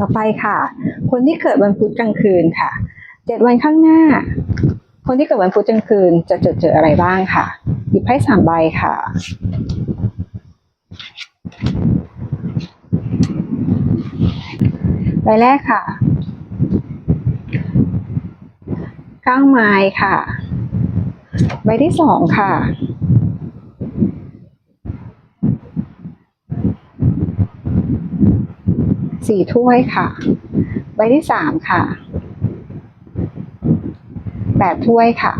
ต่อไปค่ะ คนที่เกิดวันพุธกลางคืนค่ะเจ็ดวันข้างหน้า คนที่เกิดวันพุธกลางคืนจะเจอเจออะไรบ้างค่ะหยิบไพ่สามใบค่ะใบแรกค่ะก้างไม้ค่ะ ใบที่สองค่ะ สี่ถ้วยค่ะ ใบที่สามค่ะแปดถ้วยค่ะ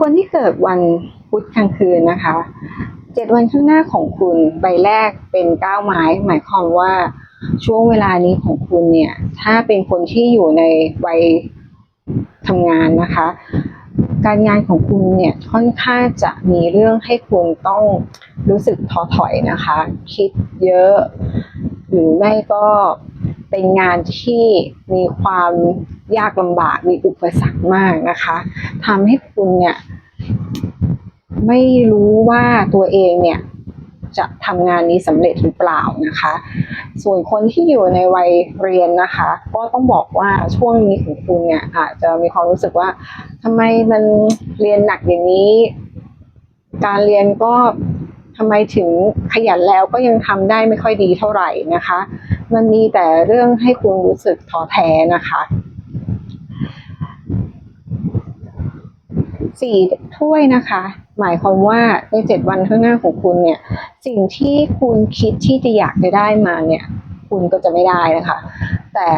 คนที่เกิดวันพุธกลางคืนนะคะเจ็ดวันข้างหน้าของคุณใบแรกเป็นเก้าไม้ หมายความว่าช่วงเวลานี้ของคุณเนี่ย ถ้าเป็นคนที่อยู่ในวัยทำงานนะคะ การงานของคุณเนี่ยค่อนข้างจะมีเรื่องให้คุณต้องรู้สึกท้อถอยนะคะ คิดเยอะ หรือไม่ก็เป็นงานที่มีความยากลำบากมีอุปสรรคมากนะคะทำให้คุณเนี่ยไม่รู้ว่าตัวเองเนี่ย จะทำงานนี้สำเร็จหรือเปล่านะคะ ส่วนคนที่อยู่ในวัยเรียนนะคะ ก็ต้องบอกว่าช่วงนี้ของคุณเนี่ยอาจจะมีความรู้สึกว่าทำไมมันเรียนหนักอย่างนี้ การเรียนก็ทำไมถึงขยันแล้วก็ยังทำได้ไม่ค่อยดีเท่าไหร่นะคะ มันมีแต่เรื่องให้คุณรู้สึกท้อแท้นะคะสี่ถ้วยนะคะ หมายความว่าในเจ็ดวันข้างหน้าของคุณเนี่ย สิ่งที่คุณคิดที่จะอยากจะได้มาเนี่ย คุณก็จะไม่ได้นะคะ แต่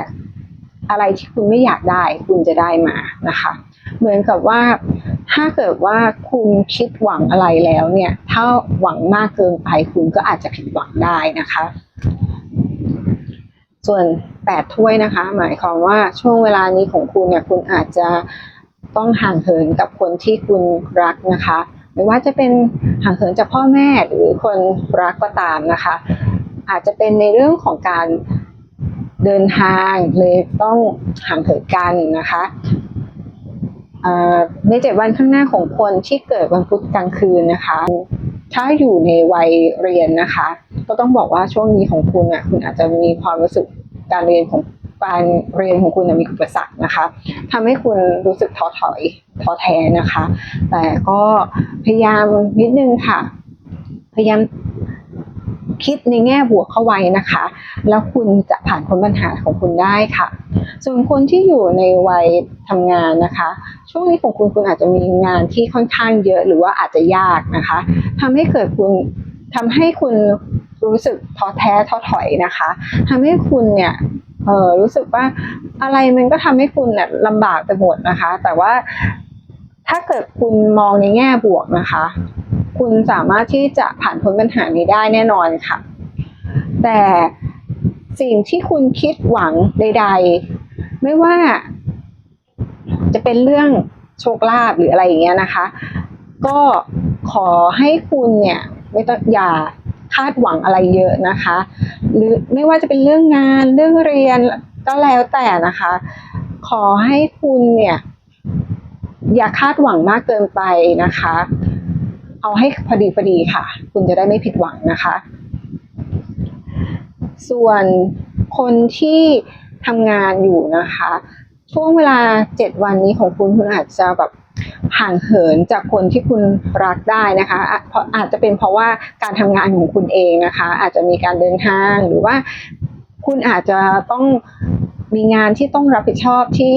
อะไรที่คุณไม่อยากได้ คุณจะได้มานะคะ เหมือนกับว่าถ้าเกิดว่าคุณคิดหวังอะไรแล้วเนี่ย ถ้าหวังมากเกินไป คุณก็อาจจะผิดหวังได้นะคะ ส่วนแปดถ้วยนะคะ หมายความว่าช่วงเวลานี้ของคุณเนี่ยคุณอาจจะต้องห่างเหินกับคนที่คุณรักนะคะ ไม่ว่าจะเป็นห่างเหินจากพ่อแม่หรือคนรักก็ตามนะคะ อาจจะเป็นในเรื่องของการเดินทางเลยต้องห่างเหินกันนะคะในเจ็ดวันข้างหน้าของคนที่เกิดวันพุธกลางคืนนะคะ ถ้าอยู่ในวัยเรียนนะคะ ก็ต้องบอกว่าช่วงนี้ของคุณอะคุณอาจจะมีความรู้สึกการเรียนของ การเรียนของคุณมีอุปสรรคนะคะทำให้คุณรู้สึกท้อถอยท้อแท้นะคะ แต่ก็พยายามนิดนึงค่ะ พยายามคิดในแง่บวกเข้าไว้นะคะ แล้วคุณจะผ่านพ้นปัญหาของคุณได้ค่ะ ส่วนคนที่อยู่ในวัยทำงานนะคะ ช่วงนี้ของคุณคุณอาจจะมีงานที่ค่อนข้างเยอะหรือว่าอาจจะยากนะคะทำให้เกิดคุณทำให้คุณรู้สึกท้อแท้ท้อถอยนะคะทำให้คุณเนี่ย เออรู้สึกว่าอะไรมันก็ทำให้คุณเนี่ยลำบากไปหมดนะคะ แต่ว่าถ้าเกิดคุณมองในแง่บวกนะคะ คุณสามารถที่จะผ่านพ้นปัญหานี้ได้แน่นอนค่ะ แต่สิ่งที่คุณคิดหวังใด ๆ ไม่ว่า จะเป็นเรื่องโชคลาภหรืออะไรอย่างเงี้ยนะคะ ก็ขอให้คุณเนี่ยไม่ต้องอย่า คาดหวังอะไรเยอะนะคะ หรือไม่ว่าจะเป็นเรื่องงานเรื่องเรียนก็แล้วแต่นะคะ ขอให้คุณเนี่ย อย่าคาดหวังมากเกินไปนะคะ เอาให้พอดีพอดีค่ะ คุณจะได้ไม่ผิดหวังนะคะ ส่วนคนที่ทำงานอยู่นะคะ ช่วงเวลาเจ็ดวันนี้ของคุณคุณอาจจะแบบ ห่างเหินจากคนที่คุณรักได้นะคะอะเพราะอาจจะเป็นเพราะว่าการทำงานของคุณเองนะคะ อาจจะมีการเดินทางหรือว่าคุณอาจจะต้องมีงานที่ต้องรับผิดชอบที่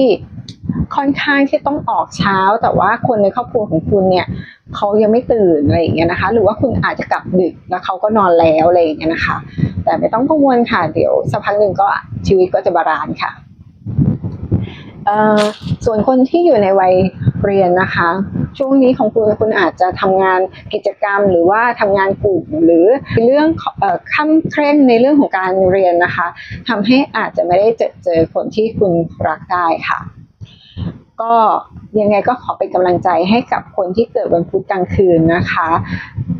ค่อนข้างที่ต้องออกเช้า แต่ว่าคนในครอบครัวของคุณเนี่ยเขายังไม่ตื่นอะไรอย่างเงี้ยนะคะ หรือว่าคุณอาจจะกลับดึกแล้วเขาก็นอนแล้วอะไรอย่างเงี้ยนะคะ แต่ไม่ต้องกังวลค่ะ เดี๋ยวสักพักหนึ่งก็ชีวิตก็จะบาลานซ์ค่ะ ส่วนคนที่อยู่ในวัยเรียนนะคะ ช่วงนี้ของคุณคุณอาจจะทำงานกิจกรรม หรือว่าทำงานกลุ่มหรือเรื่องอขั้นเคร่งในเรื่องของการเรียนนะคะทำให้อาจจะไม่ได้เจอเจอคนที่คุณรักได้ค่ะ ก็ยังไงก็ขอเป็นกำลังใจให้กับคนที่เกิดวันพุธกลางคืนนะคะ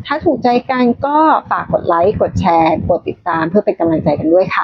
ถ้าถูกใจกันก็ฝากกดไลค์กดแชร์ กดติดตามเพื่อเป็นกำลังใจกันด้วยค่ะ